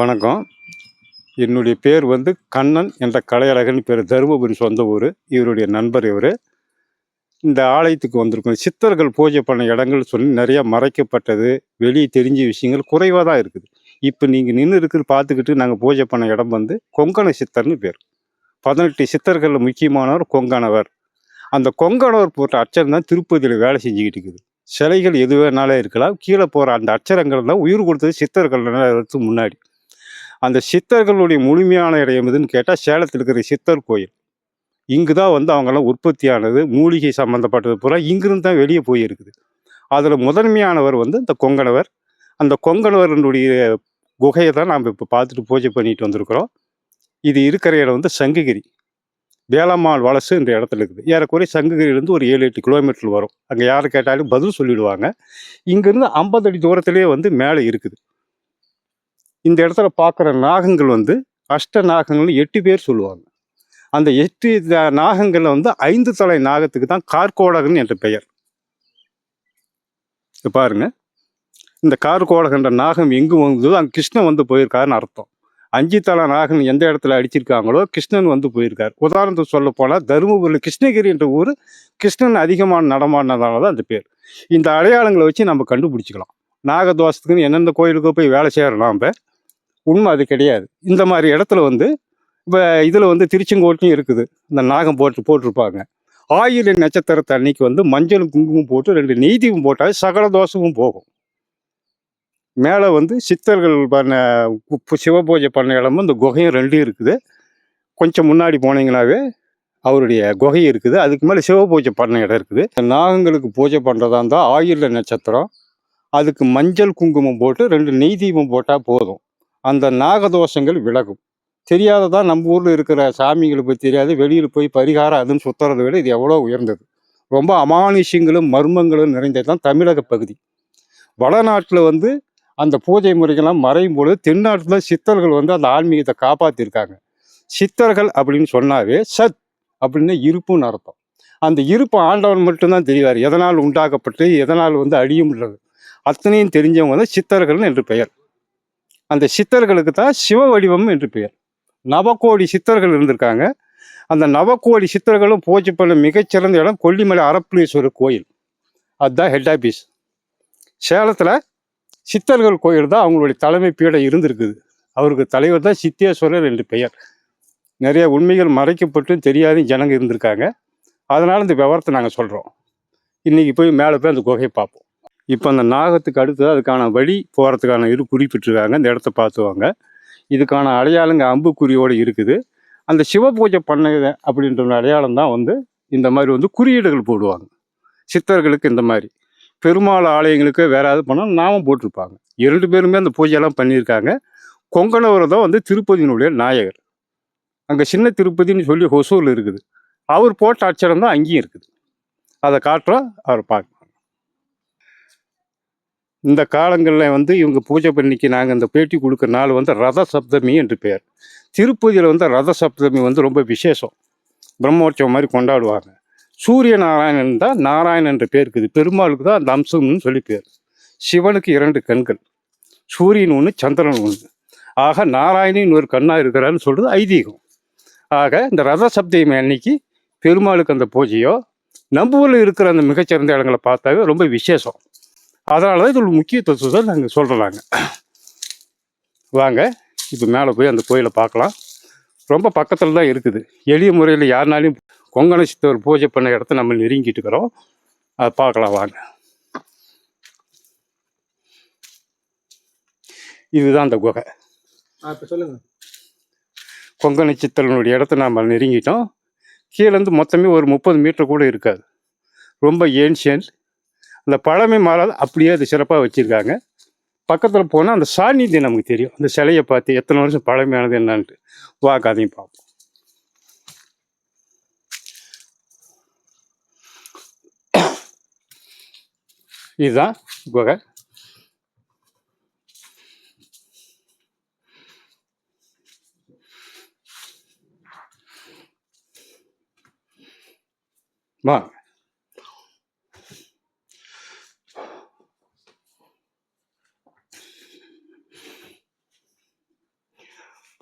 வணக்கம். என்னுடைய பேர் வந்து கண்ணன் என்ற கலையழகன் பேர் தருமபுரி சொந்த ஊர். இவருடைய நண்பர் இவர். இந்த ஆலயத்துக்கு வந்திருக்கோம். சித்தர்கள் பூஜை பண்ண இடங்கள் சொல்லி நிறையா மறைக்கப்பட்டது வெளியே தெரிஞ்ச விஷயங்கள் குறைவாக தான் இருக்குது. இப்போ நீங்கள் நின்று இருக்கிறது பார்த்துக்கிட்டு நாங்கள் பூஜை பண்ண இடம் வந்து கொங்கண சித்தர்னு பேர். பதினெட்டு சித்தர்களில் முக்கியமானவர் கொங்கணவர். அந்த கொங்கணவர் போட்ட அச்சரம் தான் திருப்பதியில் வேலை செஞ்சுக்கிட்டு இருக்குது. சிலைகள் எது வேணாலும் இருக்கலாம். கீழே போகிற அந்த அச்சரங்கள் தான் உயிர் கொடுத்தது சித்தர்கள் முன்னாடி. அந்த சித்தர்களுடைய முழுமையான இடம் எதுன்னு கேட்டால் சேலத்தில் இருக்கிற சித்தர் கோயில். இங்கு தான் வந்து அவங்கெல்லாம் உற்பத்தியானது மூலிகை சம்மந்தப்பட்டது பூரா இங்கிருந்து தான் வெளியே போயிருக்குது. அதில் முதன்மையானவர் வந்து இந்த கொங்கணவர். அந்த கொங்கணவரனுடைய குகையை தான் நாம் இப்போ பார்த்துட்டு பூஜை பண்ணிட்டு வந்திருக்கிறோம். இது இருக்கிற இடம் வந்து சங்ககிரி. வேளம்மாள் வலசு என்ற இடத்துல இருக்குது. ஏறக்குறைய சங்ககிரியிலேருந்து ஒரு ஏழு எட்டு கிலோமீட்டர் வரும். அங்கே யார் கேட்டாலும் பதில் சொல்லிடுவாங்க. இங்கேருந்து ஐம்பது அடி தூரத்துலேயே வந்து மேலே இருக்குது. இந்த இடத்துல பார்க்குற நாகங்கள் வந்து அஷ்ட நாகங்கள்னு எட்டு பேர் சொல்லுவாங்க. அந்த எட்டு நாகங்களில் வந்து ஐந்து தலை நாகத்துக்கு தான் கார்கோடகன் என்ற பெயர். இப்ப பாருங்க. இந்த கார்கோடகன்ற நாகம் எங்கு வந்ததோ அங்கே கிருஷ்ணன் வந்து போயிருக்காருன்னு அர்த்தம். அஞ்சு தலை நாகன் எந்த இடத்துல அடிச்சிருக்காங்களோ கிருஷ்ணன் வந்து போயிருக்கார். உதாரணத்துக்கு சொல்ல போனால் தருமபுரியில் கிருஷ்ணகிரி என்ற ஊர் கிருஷ்ணன் அதிகமான நடமாடினதால தான் அந்த பேர். இந்த அடையாளங்களை வச்சு நம்ம கண்டுபிடிச்சிக்கலாம். நாகதோஷத்துக்குன்னு எந்தெந்த கோயிலுக்கோ போய் வேலை செய்கிறோம் நாம். உண்மை அது கிடையாது. இந்த மாதிரி இடத்துல வந்து இப்போ இதில் வந்து திருச்செங்கோட்டையும் இருக்குது. இந்த நாகம் போட்டு போட்டிருப்பாங்க. ஆயில நட்சத்திரத்தை அன்னைக்கு வந்து மஞ்சளும் குங்குமம் போட்டு ரெண்டு நீதியும் போட்டால் சகல தோஷமும் போகும். மேலே வந்து சித்தர்கள் பண்ண சிவ சிவபூஜை பண்ண இடமும் இந்த குகையும் ரெண்டும் இருக்குது. கொஞ்சம் முன்னாடி போனீங்கன்னாவே அவருடைய குகை இருக்குது. அதுக்கு மேலே சிவபூஜை பண்ண இடம் இருக்குது. நாகங்களுக்கு பூஜை பண்ணுறதா இருந்தால் ஆயுள நட்சத்திரம் அதுக்கு மஞ்சள் குங்குமம் போட்டு ரெண்டு நெய் தீபம் போட்டால் போதும். அந்த நாகதோஷங்கள் விலகும். தெரியாததான் நம்ம ஊரில் இருக்கிற சாமிங்களை போய் தெரியாது வெளியில் போய் பரிகாரம் அதுன்னு சுத்துறத விட இது எவ்வளோ உயர்ந்தது. ரொம்ப அமானுஷ்யங்களும் மர்மங்களும் நிறைந்தது தான் தமிழக பகுதி. வடநாட்டில் வந்து அந்த பூஜை முறைகள்லாம் மறையும் பொழுது தென்னாட்டில் சித்தர்கள் வந்து அந்த ஆன்மீகத்தை காப்பாற்றிருக்காங்க சித்தர்கள் அப்படின்னு சொன்னாவே சத் அப்படின்னு இருப்புன்னு அர்த்தம். அந்த இருப்பு ஆண்டவன் மட்டும்தான் தெரிவார். எதனால் உண்டாக்கப்பட்டு எதனால் வந்து அழியும்ன்றது அத்தனையும் தெரிஞ்சவங்க வந்து சித்தர்கள்னு என்று பெயர். அந்த சித்தர்களுக்கு தான் சிவ வடிவம் என்று பெயர். நவகோடி சித்தர்கள் இருந்திருக்காங்க. அந்த நவக்கோடி சித்தர்களும் பூஜை பண்ண மிகச்சிறந்த இடம் கொல்லிமலை அரப்பளீஸ்வரர் கோயில். அதுதான் ஹெட் ஆஃபீஸ் சேலத்தில் சித்தர்கள் கோயில் தான் அவங்களுடைய தலைமை பீடம் இருந்திருக்குது. அவருக்கு தலைவர் தான் சித்தேஸ்வரர் என்று பெயர். நிறைய உண்மைகள் மறைக்கப்பட்டும் தெரியாத ஜனங்க இருந்திருக்காங்க. அதனால் இந்த விவரத்தை நாங்கள் சொல்கிறோம் இன்றைக்கி போய் மேலே போய் அந்த குகையை பார்ப்போம். இப்போ அந்த நாகத்துக்கு அடுத்து அதுக்கான வழி போகிறதுக்கான இது குறிப்பிட்டிருக்காங்க இந்த இடத்த பார்த்துவாங்க இதுக்கான அடையாளங்க அம்புக்குறியோடு இருக்குது. அந்த சிவ பூஜை பண்ண அப்படின்ற அடையாளம் தான் வந்து இந்த மாதிரி வந்து குறியீடுகள் போடுவாங்க. சித்தர்களுக்கு இந்த மாதிரி. பெருமாள் ஆலயங்களுக்கு வேற எது பண்ணால் நாமும் போட்டிருப்பாங்க. இரண்டு பேருமே அந்த பூஜையெல்லாம் பண்ணியிருக்காங்க. கொங்கணவர் தான் வந்து திருப்பதியினுடைய நாயகர். அங்கே சின்ன திருப்பதின்னு சொல்லி ஹொசூரில் இருக்குது. அவர் போட்ட அச்சரம் தான் அங்கேயும் இருக்குது. அதை காட்டுறோம் அவர் பார்க்க. இந்த காலங்களில் வந்து இவங்க பூஜை பண்ணிக்கு நாங்கள் இந்த பேட்டி கொடுக்குற நாள் வந்து ரத சப்தமி என்று பெயர் திருப்பதியில் வந்து ரத சப்தமி வந்து ரொம்ப விசேஷம். பிரம்மோற்சவம் மாதிரி கொண்டாடுவாங்க. சூரிய நாராயணன் தான் நாராயணன் என்ற பேர் இருக்குது. பெருமாளுக்கு தான் அந்த அம்சம்னு சொல்லி பேர். சிவனுக்கு இரண்டு கண்கள். சூரியன் ஒன்று சந்திரன் ஒன்று ஆக நாராயணன் ஒரு கண்ணாக இருக்கிறான்னு சொல்கிறது ஐதீகம். ஆக இந்த ரத சப்தமி அன்னைக்கு பெருமாளுக்கு அந்த பூஜையோ நம்ம ஊரில் இருக்கிற அந்த மிகச்சிறந்த இடங்களை பார்த்தாவே ரொம்ப விசேஷம். அதனால தான் இதோட முக்கியத்துவத்தை நாங்கள் சொல்கிறோம் நாங்கள் வாங்க இப்போ மேலே போய் அந்த கோயிலை பார்க்கலாம். ரொம்ப பக்கத்தில் தான் இருக்குது. எளிய முறையில் யாருனாலையும் கொங்கண சித்தர் பூஜை பண்ண இடத்த நம்ம நெருங்கிட்டு இருக்கிறோம். அதை பார்க்கலாம் வாங்க. இதுதான் அந்த குகை. சொல்லுங்க. கொங்கண சித்தரனுடைய இடத்த நம்ம நெருங்கிட்டோம். கீழேருந்து மொத்தமே ஒரு முப்பது மீட்டர் கூட இருக்காது. ரொம்ப ஏன்ஷியன்ட் அந்த பழமை மாறாத அப்படியே அது சிறப்பாக வச்சுருக்காங்க. பக்கத்தில் போனால் அந்த சாநித்தியம் நமக்கு தெரியும். அந்த சிலையை பார்த்து எத்தனை வருஷம் பழமையானது என்னான்ட்டு. வா கதையும் பார்ப்போம். இதுதான் குகை. வாங்க.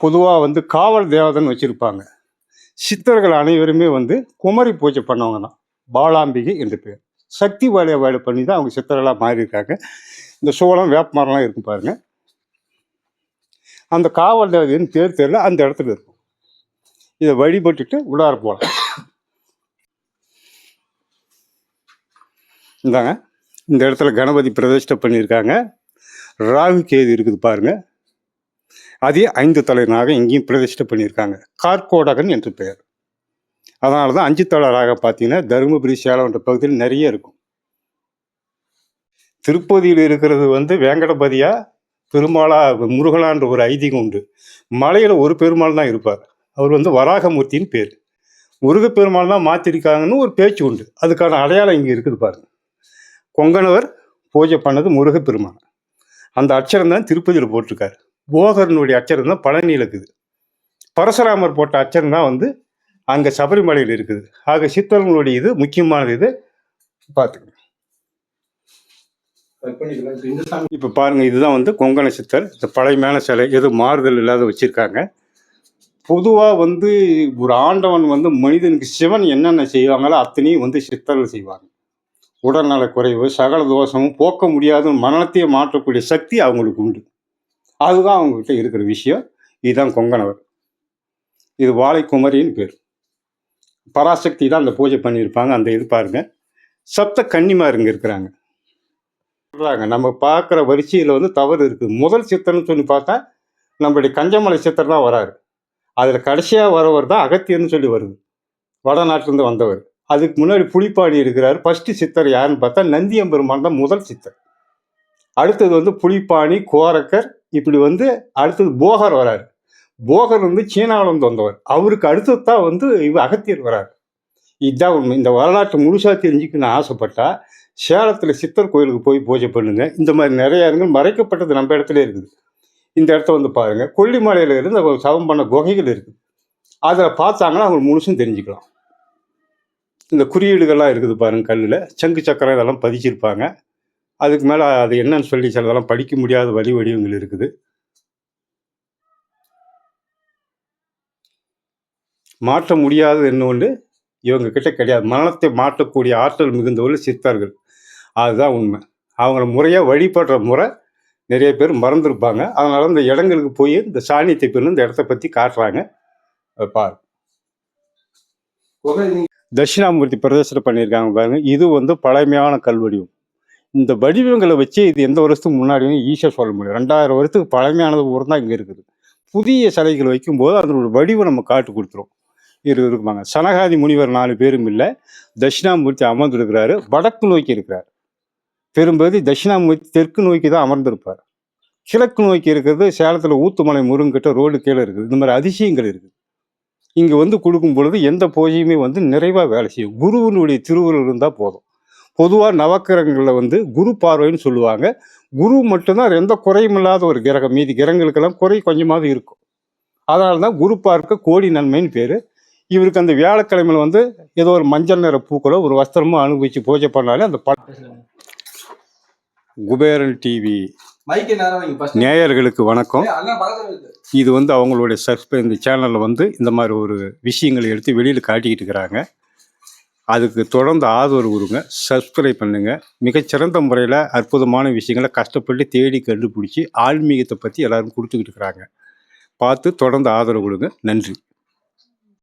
பொதுவாக வந்து காவல் தேவதைன்னு வச்சுருப்பாங்க. சித்தர்கள் அனைவருமே வந்து குமரி பூஜை பண்ணவங்க தான் பாலாம்பிகை என்று பேர். சக்தி வழிபாடு பண்ணி தான் அவங்க சித்தர்களாக மாறியிருக்காங்க. இந்த சோளம் வேப்பமரம்லாம் இருக்கும் பாருங்கள் அந்த காவல் தேவதைன்னு தேர் தெரியல அந்த இடத்துல இருக்கும். இதை வழிபட்டுட்டு உள்ளார போகலாம் இந்தாங்க. இந்த இடத்துல கணபதி பிரதிஷ்டை பண்ணியிருக்காங்க. ராகு கேது இருக்குது பாருங்கள் அதே ஐந்து தலைவனாக இங்கேயும் பிரதிஷ்டை பண்ணியிருக்காங்க. கார்கோடகன் என்று பெயர். அதனால தான் அஞ்சு தலைவராக பார்த்தீங்கன்னா தருமபுரி சேலம் என்ற பகுதியில் நிறைய இருக்கும். திருப்பதியில் இருக்கிறது வந்து வேங்கடபதியா பெருமாளா முருகலான்ற ஒரு ஐதீகம் உண்டு. மலையில் ஒரு பெருமாள் தான் இருப்பார். அவர் வந்து வராகமூர்த்தின்னு பேர். முருகப்பெருமாள் தான் மாற்றிருக்காங்கன்னு ஒரு பேச்சு உண்டு. அதுக்கான அடையாளம் இங்கே இருக்குது பாருங்க. கொங்கணவர் பூஜை பண்ணது முருகப்பெருமான். அந்த அச்சரம் தான் திருப்பதியில் போட்டிருக்காரு. போகரனுடைய அச்சரம் தான் பழனியில் இருக்குது. பரசுராமர் போட்ட அச்சரம் தான் வந்து அங்கே சபரிமலையில் இருக்குது. ஆக சித்தர்களுடைய இது முக்கியமானது இது பார்த்துக்கணும். இப்போ பாருங்க இதுதான் வந்து கொங்கண சித்தர். இந்த பழைமையான சிலை எதுவும் மாறுதல் இல்லாத வச்சுருக்காங்க. பொதுவாக வந்து ஒரு ஆண்டவன் வந்து மனிதனுக்கு சிவன் என்னென்ன செய்வாங்களோ அத்தனையும் வந்து சித்தர்கள் செய்வாங்க. உடல்நல குறைவு சகல தோஷமும் போக்க முடியாத மனத்தையே மாற்றக்கூடிய சக்தி அவங்களுக்கு உண்டு. அதுதான் அவங்கக்கிட்ட இருக்கிற விஷயம். இதுதான் கொங்கணவர். இது வாழைக்குமரின்னு பேர். பராசக்தி தான் அந்த பூஜை பண்ணியிருப்பாங்க அந்த இது பாருங்க. சப்த கன்னிமாருங்க இருக்கிறாங்க. சொல்கிறாங்க நம்ம பார்க்குற வரிசையில் வந்து தவறு இருக்குது முதல் சித்தர்னு சொல்லி பார்த்தா நம்மளுடைய கஞ்சமலை சித்தர் தான் வராரு. அதில் கடைசியாக வரவர் தான் அகத்தியர்னு சொல்லி வருது. வடநாட்டிலேருந்து வந்தவர். அதுக்கு முன்னாடி புலிப்பாடி இருக்கிறார். ஃபஸ்ட்டு சித்தர் யாருன்னு பார்த்தா நந்தியம்பெருமான் தான் முதல் சித்தர். அடுத்தது வந்து புலிப்பாணி கோரக்கர் இப்படி வந்து அடுத்தது போகர் வராரு. போகர் வந்து சீனாவிலேருந்து வந்தவர். அவருக்கு அடுத்தது தான் வந்து இவ அகத்தியர் வராரு. இதுதான் உண்மை. இந்த வரலாற்று முழுசாக தெரிஞ்சுக்கணும்னு ஆசைப்பட்டா சேலத்தில் சித்தர் கோயிலுக்கு போய் பூஜை பண்ணுங்க. இந்த மாதிரி நிறைய இடங்கள் மறைக்கப்பட்டது நம்ம இடத்துல இருக்குது. இந்த இடத்த வந்து பாருங்க. கொல்லிமலையில இருந்து ஒரு சவம் பண்ண குகைகள் இருக்குது. அதில் பார்த்தாங்கன்னா அவங்க முழுசும் தெரிஞ்சுக்கலாம். இந்த குறியீடுகள்லாம் இருக்குது பாருங்க கல்லில். சங்கு சக்கரம் இதெல்லாம் பதிச்சிருப்பாங்க. அதுக்கு மேலே அது என்னன்னு சொல்லி சிலதெல்லாம் படிக்க முடியாத வழி வடிவங்கள் இருக்குது. மாற்ற முடியாதது என்ன ஒன்று இவங்க கிட்ட கிடையாது. மரணத்தை மாற்றக்கூடிய ஆற்றல் மிகுந்தவர்கள் சித்தர்கள். அதுதான் உண்மை. அவங்கள முறையாக வழிபடுற முறை நிறைய பேர் மறந்துருப்பாங்க. அதனால இந்த இடங்களுக்கு போய் இந்த சாணியத்தை பெண்ணு இந்த இடத்த பற்றி காட்டுறாங்க. பாரு. தட்சிணாமூர்த்தி பிரதர்சனம் பண்ணியிருக்காங்க பாருங்க. இது வந்து பழமையான கல்வடிவம் இந்த வடிவங்களை வச்சு இது எந்த வருஷத்துக்கு முன்னாடியும் ஈஸியாக சொல்ல முடியும் ரெண்டாயிரம் வருஷத்துக்கு பழமையானது ஊர் தான் இங்கே இருக்குது. புதிய சிலைகள் வைக்கும்போது அதனோட வடிவம் நம்ம காட்டு கொடுத்துரும். இரு இருக்குமாங்க சனகாதி முனிவர் நாலு பேரும் இல்லை தட்சிணாமூர்த்தி அமர்ந்திருக்கிறாரு வடக்கு நோக்கி இருக்கிறார். பெரும்பகுதி தட்சிணாமூர்த்தி தெற்கு நோக்கி தான் அமர்ந்திருப்பார். கிழக்கு நோக்கி இருக்கிறது சேலத்தில் ஊத்துமலை முருங்கிட்ட ரோடு கீழே இருக்குது. இந்த மாதிரி அதிசயங்கள் இருக்குது. இங்கே வந்து கொடுக்கும் பொழுது எந்த பூஜையுமே வந்து நிறைவாக வேலை செய்யும். குருவினுடைய திருவுருள் இருந்தால் போதும். பொதுவாக நவக்கிரகங்களில் வந்து குரு பார்வைன்னு சொல்லுவாங்க. குரு மட்டும்தான் எந்த குறையும் இல்லாத ஒரு கிரகம். மீதி கிரகங்களுக்கெல்லாம் குறை கொஞ்சமாவது இருக்கும். அதனால தான் குரு பார்க்க கோடி நன்மைன்னு பேர். இவருக்கு அந்த வியாழக்கிழமையில வந்து ஏதோ ஒரு மஞ்சள் நிற பூக்களோ ஒரு வஸ்திரமோ அனுபவிச்சு பூஜை பண்ணாலே அந்த ப குபேரன் டிவி. நேயர்களுக்கு வணக்கம். இது வந்து அவங்களுடைய சப்ஸ்கிரைப் இந்த சேனலில் வந்து இந்த மாதிரி ஒரு விஷயங்களை எடுத்து வெளியில் காட்டிக்கிட்டு இருக்கிறாங்க. அதுக்கு தொடர்ந்து ஆதரவு கொடுங்க சப்ஸ்கிரைப் பண்ணுங்கள் மிகச்சிறந்த முறையில் அற்புதமான விஷயங்களை கஷ்டப்பட்டு தேடி கண்டுபிடிச்சி ஆன்மீகத்தை பற்றி எல்லாரும் கொடுத்துக்கிட்டு இருக்கிறாங்க. பார்த்து தொடர்ந்து ஆதரவு கொடுங்க. நன்றி.